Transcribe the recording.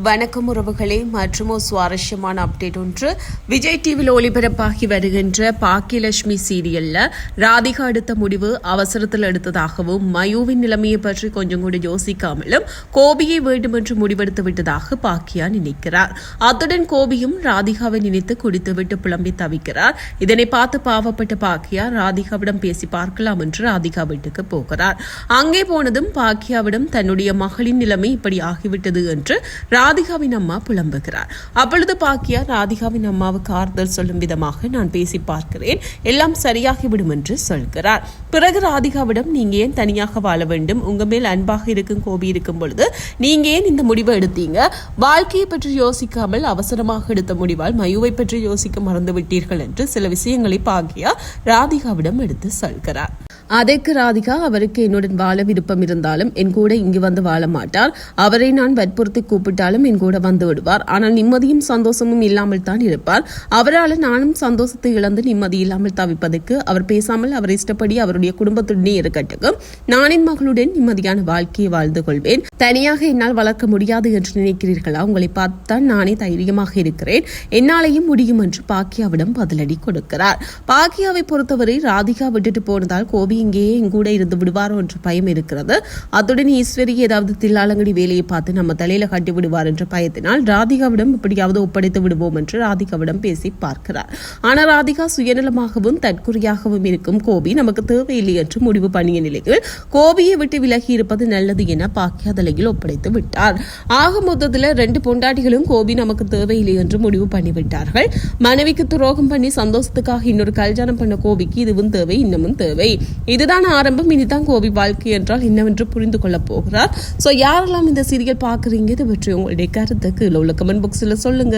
வணக்கம் உறவுகளே. மற்றும் ஒரு சுவாரஸ்யமான அப்டேட் ஒன்று. விஜய் டிவியில் ஒளிபரப்பாகி வருகின்ற பாக்கியலட்சுமி சீரியல்ல ராதிகா எடுத்த முடிவு அவசரத்தில் எடுத்ததாகவும் மயுவின் நிலைமையை பற்றி கொஞ்சம் கூட யோசிக்காமலும் கோபியை வேண்டுமென்று முடிவெடுத்து விட்டதாக பாக்கியா நினைக்கிறார். அத்துடன் கோபியும் ராதிகாவை நினைத்து குடித்துவிட்டு புலம்பி தவிக்கிறார். இதனை பார்த்து பாவப்பட்ட பாக்கியா ராதிகாவிடம் பேசி பார்க்கலாம் என்று ராதிகா வீட்டுக்கு போகிறார். அங்கே போனதும் பாக்கியாவிடம் தன்னுடைய மகளின் நிலைமை இப்படி ஆகிவிட்டது என்று ராதிகாவின் அம்மா புலம்புகிறார். அப்பொழுது பாக்கியா ராதிகாவின் அம்மாவுக்கு ஆறுதல் சொல்லும் விதமாக நான் பேசி பார்க்கிறேன். எல்லாம் சரியாகிவிடும் என்று சொல்கிறார். பிறகு ராதிகாவிடம் நீங்க ஏன் தனியாக வாழ வேண்டும்? உங்க மேல் அன்பாக இருக்கும் கோபி இருக்கும் பொழுது நீங்க ஏன் இந்த முடிவை எடுத்தீங்க? வாழ்க்கையை பற்றி யோசிக்காமல் அவசரமாக எடுத்த முடிவால் மயுவை பற்றி யோசிக்க மறந்து விட்டீர்கள் என்று சில விஷயங்களை பாக்கியா ராதிகாவிடம் எடுத்து சொல்கிறார். அதற்கு ராதிகா அவருக்கு என்னுடன் வாழ விருப்பம் இருந்தாலும் என் கூட இங்கு வந்து வாழ மாட்டார். அவரை நான் வற்புறுத்தி கூப்பிட்டாலும் என் கூட வந்து விடுவார். ஆனால் நிம்மதியும் சந்தோஷமும் இல்லாமல் தான் இருப்பார். அவரால் நானும் சந்தோஷத்தை இழந்து நிம்மதி இல்லாமல் தவிப்பதற்கு அவர் பேசாமல் அவர் இஷ்டப்படி அவருடைய குடும்பத்துடனே இருக்கட்டும் நான் என் மகளுடன் நிம்மதியான வாழ்க்கையை வாழ்ந்து கொள்வேன். தனியாக என்னால் வளர்க்க முடியாது என்று நினைக்கிறீர்களா? உங்களை பார்த்துதான் நானே தைரியமாக இருக்கிறேன். என்னாலேயும் முடியும் என்று பாக்கியாவிடம் பதிலடி கொடுக்கிறார். பாக்கியாவை பொறுத்தவரை ராதிகா விட்டுட்டு போனதால் கோபி இங்கேயே எங்கூட இருந்து விடுவாரோ என்ற பயம் இருக்கிறது. அத்துடன் ஈஸ்வரி ஏதாவது தில்லாலங்கடி வேலையை பார்த்து நம்ம தலையில கட்டி விடுவார் என்ற பயத்தினால் ராதிகாவிடம் எப்படியாவது ஒப்படைத்து விடுவோம் என்று ராதிகாவிடம் பேசி பார்க்கிறார். ஆனால் ராதிகா சுயநலமாகவும் தற்குறியாகவும் இருக்கும் கோபி நமக்கு தேவையில்லை என்று முடிவு பண்ணிய நிலையில் கோபியை விட்டு விலகி இருப்பது நல்லது என பாக்கியாதலையில் ஒப்படைத்து விட்டார். ஆக மொத்தத்தில் ரெண்டு பொண்டாட்டிகளும் கோபி நமக்கு தேவையில்லை என்று முடிவு பண்ணிவிட்டார்கள். மனைவிக்கு துரோகம் பண்ணி சந்தோஷத்துக்காக இன்னொரு கல்யாணம் பண்ண கோபிக்கு இதுவும் தேவை இன்னமும் தேவை. இதுதான் ஆரம்பம் இனிதான் கோபி வாழ்க்கை என்றால் என்னவென்று புரிந்து கொள்ளப் போகிறார். ஸோ யாரெல்லாம் இந்த சீரியல் பார்க்குறீங்க இதை பற்றி உங்களுடைய கருத்துக்கு உள்ள கமெண்ட் பாக்ஸில் சொல்லுங்க.